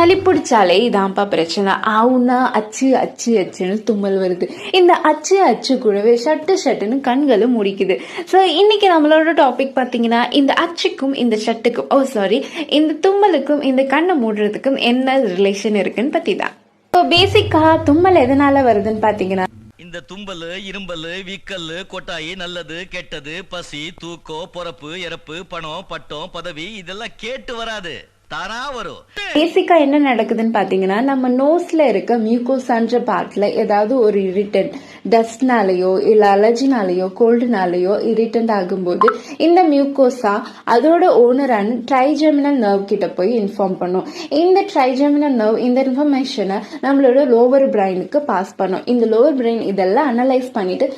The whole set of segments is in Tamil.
சளி பிடிச்சாலே இதான்ப்பா பிரச்சனை. ஆவுனா அச்சு அச்சு அச்சுன்னு தும்மல் வருது. இந்த அச்சு அச்சு கூடவே ஷட்டு ஷட்டுன்னு கண்களும் முடிக்குது. ஸோ இன்னைக்கு நம்மளோட டாபிக் பார்த்தீங்கன்னா இந்த அச்சுக்கும் இந்த ஷட்டுக்கும் oh, ஓ சாரி இந்த தும்மலுக்கும் இந்த கண்ணை மூடுறதுக்கும் என்ன ரிலேஷன் இருக்குன்னு பற்றி தான் ஸோ பேசிக்காக தும்மல் எதனால வருதுன்னு பார்த்தீங்கன்னா இந்த தும்பல் இரும்பலு வீக்கல்லு கொட்டாயி நல்லது கெட்டது பசி தூக்கம் பொறப்பு இறப்பு பணம் பட்டம் பதவி இதெல்லாம் கேட்டு வராது. தானா வரும் பேசிக்கா என்ன நடக்குதுன்னு பாத்தீங்கன்னா நம்ம நோஸ்ல இருக்க மியூகோசான்ற பார்ட்ல ஏதாவது ஒரு இரிட்டன்ட் டஸ்ட்னாலேயோ இல்ல அலர்ஜினாலேயோ கோல்டுனாலயோ இரிட்டன்ட் ஆகும்போது இந்த மியூகோசா அதோட ஓனரான ட்ரைஜெமினல் நர்வ் கிட்ட போய் இன்ஃபார்ம் பண்ணும். இந்த ட்ரைஜெமினல் நர்வ் இந்த இன்ஃபர்மேஷனை நம்மளோட லோவர் பிரெயினுக்கு பாஸ் பண்ணும். இந்த லோவர் பிரெயின் இதெல்லாம் அனலைஸ் பண்ணிட்டு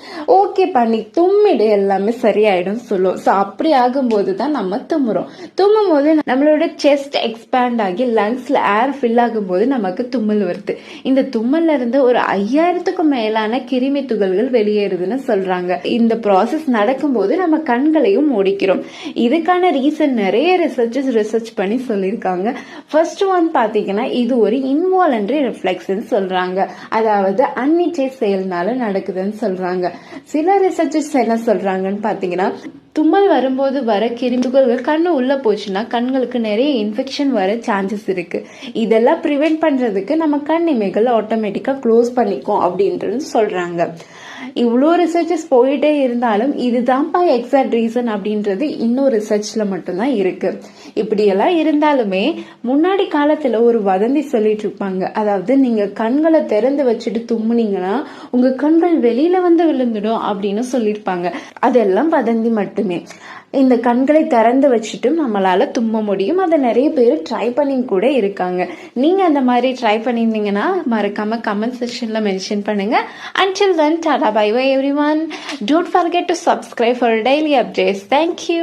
ஓகே பண்ணி தும்மிடு எல்லாமே சரியாயிடும் சொல்லும். ஸோ அப்படி ஆகும்போது தான் நம்ம தும்முறோம் தும்மும் போது நம்மளோட செஸ்ட் எக்ஸ்பேண்ட் ஆகி லங்ஸில் ஏர் ஃபில் ஆகும்போது நமக்கு தும்மல் வருது. இந்த தும்மல்ல இருந்து ஒரு ஐயாயிரத்துக்கும் மேலான கிருமி துகள்கள் வெளியேறுதுன்னு சொல்கிறாங்க இந்த ப்ராசஸ் நடக்கும்போது நம்ம கண்களையும் மூடிக்கிறோம். இதுக்கான ரீசன் நிறைய ரிசர்ச்சஸ் ரிசர்ச் பண்ணி சொல்லியிருக்காங்க. ஃபர்ஸ்ட் ஒன் பார்த்தீங்கன்னா இது ஒரு இன்வாலண்டரி ரிஃப்ளெக்ஷன் சொல்கிறாங்க அதாவது அன்னிச்சை செயல்னால நடக்குதுன்னு சொல்கிறாங்க சில ரிசர்ச்சஸ் என்ன சொல்கிறாங்கன்னு பார்த்தீங்கன்னா தும்மல் வரும்போது வர கிருமிகள் கண்ணு உள்ள போச்சுன்னா கண்களுக்கு நிறைய இன்ஃபெக்ஷன் வர சான்சஸ் இருக்கு. இதெல்லாம் ப்ரிவென்ட் பண்றதுக்கு நம்ம கண் இமைகள் ஆட்டோமேட்டிக்கா க்ளோஸ் பண்ணிக்கும் அப்படின்றது சொல்றாங்க. இவ்வளோ ரிசர்ச்சஸ் போயிட்டே இருந்தாலும் இதுதான்ப்பா எக்ஸாக்ட் ரீசன் அப்படின்றது இன்னும் ரிசர்ச்ல மட்டும்தான் இருக்கு. இப்படியெல்லாம் இருந்தாலுமே முன்னாடி காலத்துல ஒரு வதந்தி சொல்லிட்டு இருப்பாங்க. அதாவது நீங்க கண்களை திறந்து வச்சுட்டு தும்முனீங்கன்னா உங்க கண்கள் வெளியில வந்து விழுந்துடும் அப்படின்னு சொல்லியிருப்பாங்க. அதெல்லாம் வதந்தி மட்டும் இந்த கண்களை திறந்து வச்சுட்டும் நம்மளால தும்ம முடியும். அதை நிறைய பேர் ட்ரை பண்ணி கூட இருக்காங்க. நீங்க அந்த மாதிரி ட்ரை பண்ணியிருந்தீங்கன்னா மறக்காம கமெண்ட் செக்ஷன்ல மென்ஷன் பண்ணுங்க. Until then tata bye bye everyone don't forget to subscribe for daily updates thank you